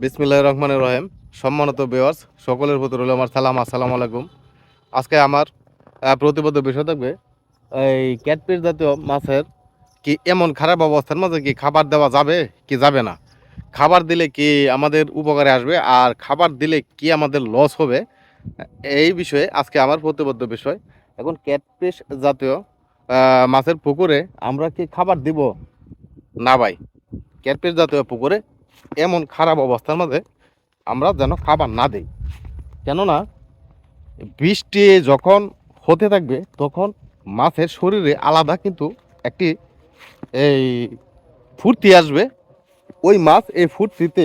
বিসমিল্লাহ রহমানের রহিম। সম্মানিত বেওয়ার্স সকলের প্রতি রইল আমার সালাম, আসসালামু আলাইকুম। আজকে আমার প্রতিবদ্ধ বিষয় থাকবে, এই ক্যাটপিস জাতীয় মাছের কি এমন খারাপ অবস্থার মাঝে কি খাবার দেওয়া যাবে, কি যাবে না? খাবার দিলে কি আমাদের উপকারে আসবে, আর খাবার দিলে কি আমাদের লস হবে? এই বিষয়ে আজকে আমার প্রতিবদ্ধ বিষয়। এখন ক্যাটপিস জাতীয় মাছের পুকুরে আমরা কি খাবার দিব? না ভাই ক্যাটপিস জাতীয় পুকুরে এমন খারাপ অবস্থার মাঝে আমরা যেন খাবার না দিই। কেননা, বৃষ্টি যখন হতে থাকবে, তখন মাছের শরীরে আলাদা কিন্তু একটি এই ফুর্তি আসবে। ওই মাছ এই ফুর্তিতে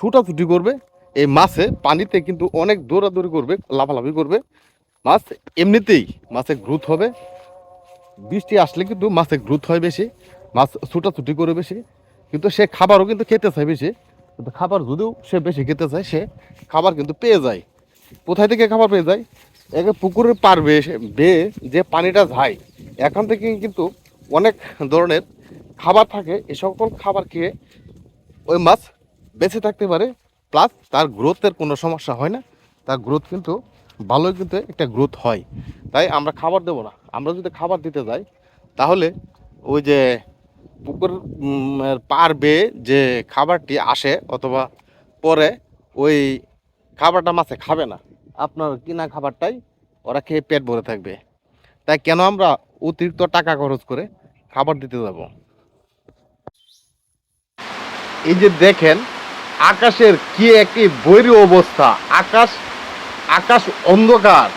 ছুটাছুটি করবে, এই মাছে পানিতে কিন্তু অনেক দৌড়াদৌড়ি করবে, লাফালাফি করবে। মাছ এমনিতেই মাছের গ্রোথ হবে। বৃষ্টি আসলে কিন্তু মাছের গ্রোথ হয় বেশি, মাছ ছুটাছুটি করে বেশি। কিন্তু সে খাবারও কিন্তু খেতে চায় বেশি। কিন্তু খাবার যদিও সে বেশি খেতে চায়, সে খাবার কিন্তু পেয়ে যায়। কোথায় থেকে খাবার পেয়ে যায়? একে পুকুরের পার বেয়ে যে পানিটা যায়, এখান থেকে কিন্তু অনেক ধরনের খাবার থাকে। এ সকল খাবার খেয়ে ওই মাছ বেঁচে থাকতে পারে। প্লাস তার গ্রোথের কোনো সমস্যা হয় না। তার গ্রোথ কিন্তু ভালোই কিন্তু একটা গ্রোথ হয়। তাই আমরা খাবার দেবো না। আমরা যদি খাবার দিতে যাই, তাহলে ওই যে পুকুর পার বেয়ে যে খাবারটি আসে অথবা পরে, ওই খাবারটা মাছে খাবে না। আপনার কিনা খাবারটাই ওরা খেয়ে পেট ভরে থাকবে। তাই কেন আমরা অতিরিক্ত টাকা খরচ করে খাবার দিতে যাব? এই যে দেখেন, আকাশের কি একটি বৈরী অবস্থা। আকাশ আকাশ অন্ধকার।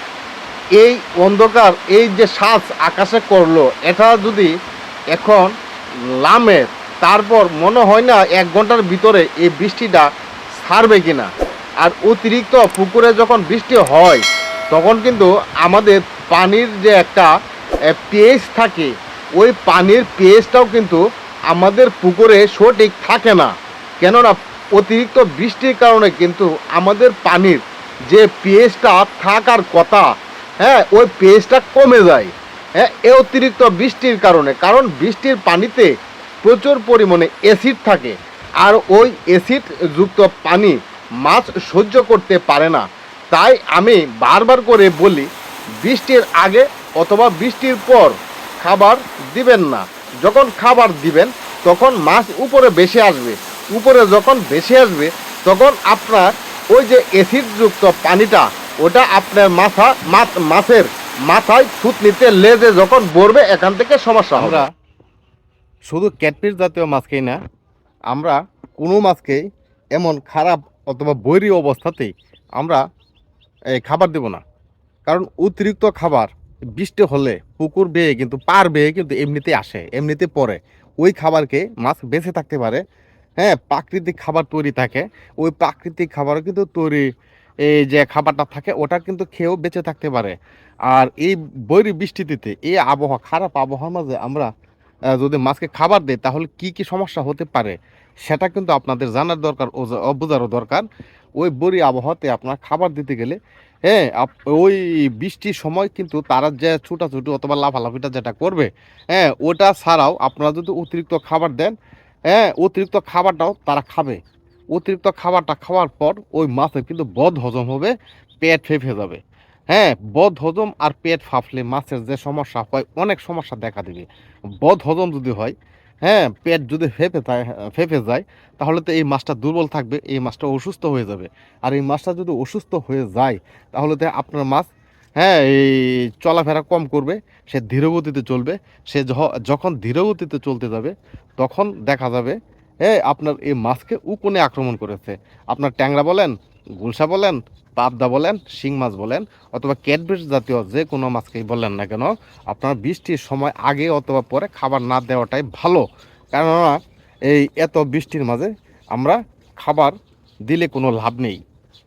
এই অন্ধকার, এই যে শ্বাস আকাশে করল, এটা যদি এখন লামে, তারপর মনে হয় না এক ঘণ্টার ভিতরে এই বৃষ্টিটা ছাড়বে কিনা। আর অতিরিক্ত পুকুরে যখন বৃষ্টি হয়, তখন কিন্তু আমাদের পানির যে একটা পেজ থাকে, ওই পানির পেজটাও কিন্তু আমাদের পুকুরে সঠিক থাকে না। কেননা অতিরিক্ত বৃষ্টির কারণে কিন্তু আমাদের পানির যে পেজটা থাকার কথা হ্যাঁ ওই পেজটা কমে যায়। হ্যাঁ এ অতিরিক্ত বৃষ্টির কারণে, কারণ বৃষ্টির পানিতে প্রচুর পরিমাণে অ্যাসিড থাকে, আর ওই অ্যাসিড যুক্ত পানি মাছ সহ্য করতে পারে না। তাই আমি বারবার করে বলি, বৃষ্টির আগে অথবা বৃষ্টির পর খাবার দিবেন না। যখন খাবার দিবেন, তখন মাছ উপরে বেশি আসবে। উপরে যখন বেশি আসবে, তখন আপনার ওই যে অ্যাসিডযুক্ত পানিটা, ওটা আপনার মাথা, মাছ, মাছের মাথায় থুতনিতে লেজে যখন পড়বে, এখান থেকে সমস্যা আমরা শুধু ক্যাটফিস জাতীয় মাছকেই না, আমরা কোনো মাছকেই এমন খারাপ অথবা বৈরী অবস্থাতেই আমরা খাবার দেব না। কারণ অতিরিক্ত খাবার বৃষ্টি হলে, পুকুর বেয়ে কিন্তু, পার বেয়ে কিন্তু এমনিতেই আসে এমনিতে পড়ে। ওই খাবারকে মাছ বেঁচে থাকতে পারে। হ্যাঁ প্রাকৃতিক খাবার তৈরি থাকে, ওই প্রাকৃতিক খাবারও কিন্তু তৈরি এই যে খাবারটা থাকে, ওটা কিন্তু খেয়েও বেঁচে থাকতে পারে। আর এই বৈরী বৃষ্টিতে, এই আবহাওয়া, খারাপ আবহাওয়ার মাঝে আমরা যদি মাছকে খাবার দেয় তাহলে কি কি সমস্যা হতে পারে? সেটা কিন্তু আপনাদের জানার দরকার বোঝারও দরকার। ওই বড়ি আবহাওয়াতে আপনার খাবার দিতে গেলে হ্যাঁ ওই বৃষ্টির সময় কিন্তু তারা যে ছুটাছুটি অথবা লাফালাফিটা যেটা করবে হ্যাঁ ওটা ছাড়াও আপনারা যদি অতিরিক্ত খাবার দেন হ্যাঁ অতিরিক্ত খাবারটাও তারা খাবে। অতিরিক্ত খাবারটা খাওয়ার পর ওই মাছের কিন্তু বদ হজম হবে, পেট ফেঁপে যাবে। হ্যাঁ বদ হজম আর পেট ফাঁপলে মাছের যে সমস্যা হয়, অনেক সমস্যা দেখা দেবে। বদ হজম যদি হয় হ্যাঁ পেট যদি ফেঁপে যায় ফেঁপে যায়, তাহলে তো এই মাছটা দুর্বল থাকবে, এই মাছটা অসুস্থ হয়ে যাবে। আর এই মাছটা যদি অসুস্থ হয়ে যায়, তাহলে তো আপনার মাছ হ্যাঁ এই চলাফেরা কম করবে, সে ধীরগতিতে চলবে, সে যখন ধীরগতিতে চলতে যাবে, তখন দেখা যাবে হ্যাঁ আপনার এই মাছকে উকুনে আক্রমণ করেছে। আপনার ট্যাংরা বলেন, গুলশা বলেন, পাবদা বলেন, শিং মাছ বলেন, অথবা ক্যাটফিশ জাতীয় যে কোনো মাছকেই বলেন না কেন, আপনার বৃষ্টির সময় আগে অথবা পরে খাবার না দেওয়াটাই ভালো। কেননা, এই এত বৃষ্টির মাঝে আমরা খাবার দিলে কোনো লাভ নেই।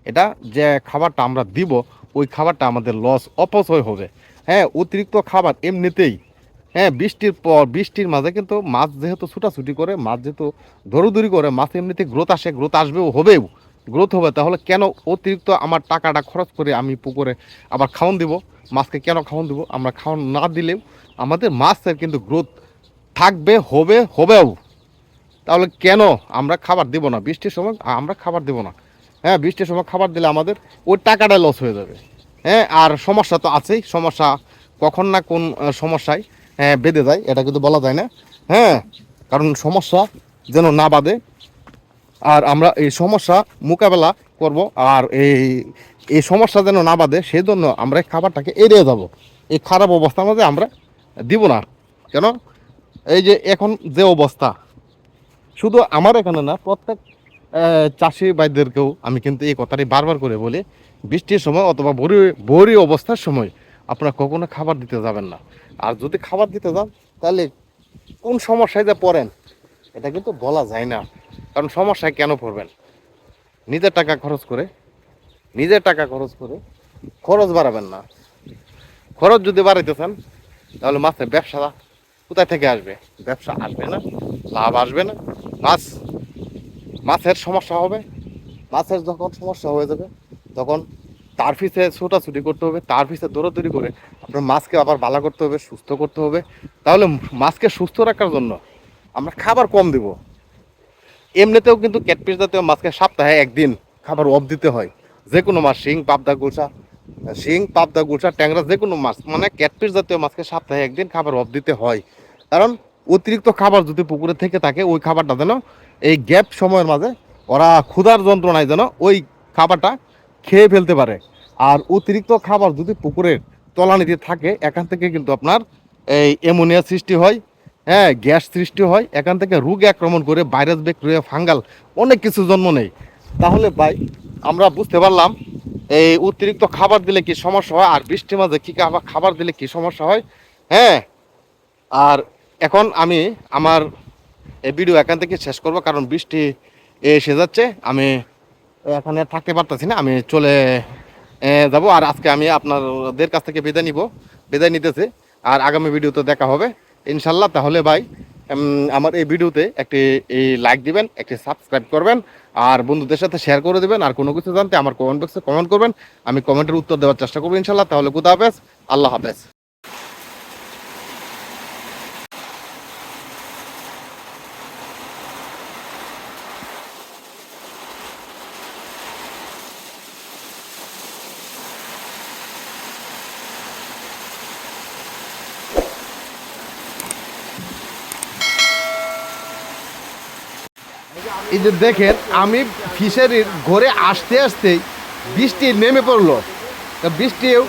এটা যে খাবারটা আমরা দিব, ওই খাবারটা আমাদের লস অপচয় হবে। হ্যাঁ অতিরিক্ত খাবার এমনিতেই হ্যাঁ বৃষ্টির পর, বৃষ্টির মাঝে কিন্তু মাছ যেহেতু ছুটাছুটি করে, মাছ যেহেতু দৌড়দৌড়ি করে, মাছ এমনিতে গ্রোথ আসে গ্রোথ আসবেও, হবেও গ্রোথ হবে। তাহলে কেন অতিরিক্ত আমার টাকাটা খরচ করে আমি পুকুরে আবার খাওয়ান দিব? মাছকে কেন খাওয়ান দিব? আমরা খাওয়ান না দিলেও আমাদের মাছের কিন্তু গ্রোথ থাকবে, হবে, হবেও। তাহলে কেন আমরা খাবার দেবো না? বৃষ্টির সময় আমরা খাবার দেবো না। হ্যাঁ বৃষ্টির সময় খাবার দিলে আমাদের ওই টাকাটা লস হয়ে যাবে। হ্যাঁ আর সমস্যা তো আছেই। সমস্যা কখন না কোন সমস্যায় বেঁধে যায়, এটা কিন্তু বলা যায় না। হ্যাঁ কারণ সমস্যা যেন না বাঁধে। আর আমরা এই সমস্যা মোকাবেলা করব, আর এই এই সমস্যা যেন না বাঁধে সেই জন্য আমরা খাবারটাকে এড়িয়ে যাব। এই খারাপ অবস্থার মধ্যে আমরা দিব না। কেন? এই যে এখন যে অবস্থা, শুধু আমার এখানে না, প্রত্যেক চাষি ভাইদেরকেও আমি কিন্তু এই কথাটি বারবার করে বলি, বৃষ্টির সময় অথবা বড়ি বড়ি অবস্থার সময় আপনারা কখনো খাবার দিতে যাবেন না। আর যদি খাবার দিতে যান, তাহলে কোন সমস্যায় যে পড়েন, এটা কিন্তু বলা যায় না। কারণ সমস্যায় কেন পড়বেন? নিজের টাকা খরচ করে, নিজের টাকা খরচ করে খরচ বাড়াবেন না। খরচ যদি বাড়াইতে চান, তাহলে মাছের ব্যবসা কোথায় থেকে আসবে? ব্যবসা আসবে না, লাভ আসবে না। মাছ, মাছের সমস্যা হবে। মাছের যখন সমস্যা হয়ে যাবে, তখন তার পিছে ছোটাছুটি করতে হবে, তার পিছে দৌড়াদৌড়ি করে আপনার মাছকে আবার ভালো করতে হবে, সুস্থ করতে হবে। তাহলে মাছকে সুস্থ রাখার জন্য আমরা খাবার কম দিব। এমনিতেও কিন্তু ক্যাটপিস জাতীয় মাছকে সপ্তাহে একদিন খাবার অফ দিতে হয়। যে কোনো মাছ, শিং, পাবদা, গুলশা। শিং, পাবদা, গুলশা, ট্যাংরা যে কোনো মাছ মানে ক্যাটপিস জাতীয় মাছকে সপ্তাহে একদিন খাবার অফ দিতে হয়। কারণ অতিরিক্ত খাবার যদি পুকুরে থেকে থাকে, ওই খাবারটা যেন এই গ্যাপ সময়ের মাঝে ওরা ক্ষুধার যন্ত্রণায় যেন ওই খাবারটা খেয়ে ফেলতে পারে। আর অতিরিক্ত খাবার যদি পুকুরের তলানিতে থাকে, এখান থেকে কিন্তু আপনার এই অ্যামোনিয়া সৃষ্টি হয় হ্যাঁ গ্যাস সৃষ্টি হয়, এখান থেকে রোগ আক্রমণ করে ভাইরাস ব্যাকটেরিয়া ফাঙ্গাল অনেক কিছু জন্ম নেয়। তাহলে ভাই, আমরা বুঝতে পারলাম, এই অতিরিক্ত খাবার দিলে কি সমস্যা হয়? আর বৃষ্টির মাঝে কী খাবার খাবার দিলে কি সমস্যা হয়? হ্যাঁ আর এখন আমি আমার এই ভিডিও এখান থেকে শেষ করব, কারণ বৃষ্টি এসে যাচ্ছে। আমি এখানে থাকতে পারতেছি না, আমি চলে যাব। আর আজকে আমি আপনাদের কাছ থেকে বিদায় নিব, বিদায় নিতেছি। আর আগামী ভিডিওতে দেখা হবে। ইনশাল্লাহ তাহলে ভাই আমার এই ভিডিওতে একটি এই লাইক দিবেন, একটি সাবস্ক্রাইব করবেন, আর বন্ধুদের সাথে শেয়ার করে দেবেন, আর কোনো কিছু জানতে আমার কমেন্ট বক্সে কমেন্ট করবেন। আমি কমেন্টের উত্তর দেওয়ার চেষ্টা করব ইনশাল্লাহ। তাহলে খুদা হাফেজ, আল্লাহ হাফেজ। এই যে দেখেন আমি ফিশারির ঘরে আসতে আসতেই বৃষ্টি নেমে পড়ল। তা বৃষ্টিও